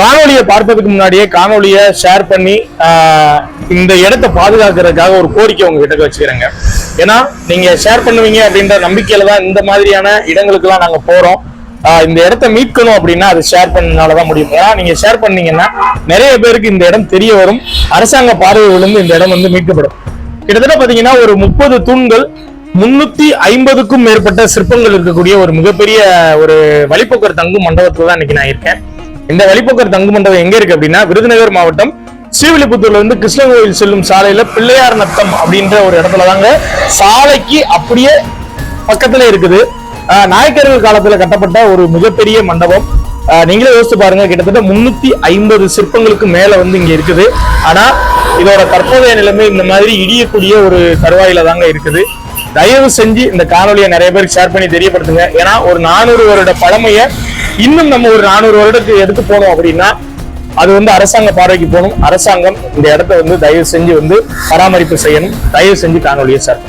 காணொளியை பார்ப்பதுக்கு முன்னாடியே காணொலியை ஷேர் பண்ணி இந்த இடத்தை பாதுகாக்கிறதுக்காக ஒரு கோரிக்கை உங்ககிட்ட வச்சுக்கிறேங்க. ஏன்னா நீங்க ஷேர் பண்ணுவீங்க அப்படின்ற நம்பிக்கையில தான் இந்த மாதிரியான இடங்களுக்குலாம் நாங்க போறோம். இந்த இடத்த மீட்கணும் அப்படின்னா அது ஷேர் பண்ணனால தான் முடியும். ஏன்னா நீங்க ஷேர் பண்ணீங்கன்னா நிறைய பேருக்கு இந்த இடம் தெரிய வரும். அரசாங்க பார்வையிலிருந்து இந்த இடம் வந்து மீட்கப்படும். கிட்டத்தட்ட பாத்தீங்கன்னா ஒரு முப்பது தூண்கள் முன்னூத்தி ஐம்பதுக்கும் மேற்பட்ட சிற்பங்கள் இருக்கக்கூடிய ஒரு மிகப்பெரிய ஒரு வழிப்போக்கர் தங்கும் மண்டபத்துல தான் இன்னைக்கு நான் இருக்கேன். இந்த வழிபோக்கர் தங்கு மண்டபம் எங்க இருக்கு அப்படின்னா விருதுநகர் மாவட்டம் ஸ்ரீவில்லிபுத்தூர்ல இருந்து கிருஷ்ணகோவில் செல்லும் சாலையில பிள்ளையார் நத்தம் அப்படின்ற ஒரு இடத்துல தாங்க சாலைக்கு அப்படியே பக்கத்துல இருக்குது. ஆஹ் நாயக்கர்கள் காலத்துல கட்டப்பட்ட ஒரு மிகப்பெரிய மண்டபம். ஆஹ் நீங்களே யோசிச்சு பாருங்க கிட்டத்தட்ட முன்னூத்தி ஐம்பது சிற்பங்களுக்கு மேல வந்து இங்க இருக்குது. ஆனா இதோட தற்போதைய நிலைமை இந்த மாதிரி இடியக்கூடிய ஒரு தருவாயில தாங்க இருக்குது. தயவு செஞ்சு இந்த காணொலியை நிறைய பேருக்கு ஷேர் பண்ணி தெரியப்படுத்துங்க. ஏன்னா ஒரு நானூறு வருட பழமைய இன்னும் நம்ம ஒரு நானூறு வருடத்துக்கு எடுத்து போனோம் அப்படின்னா அது வந்து அரசாங்க பார்வைக்கு போகணும். அரசாங்கம் இந்த இடத்த வந்து தயவு செஞ்சு வந்து பராமரிப்பு செய்யணும். தயவு செஞ்சு காணொலியை சார்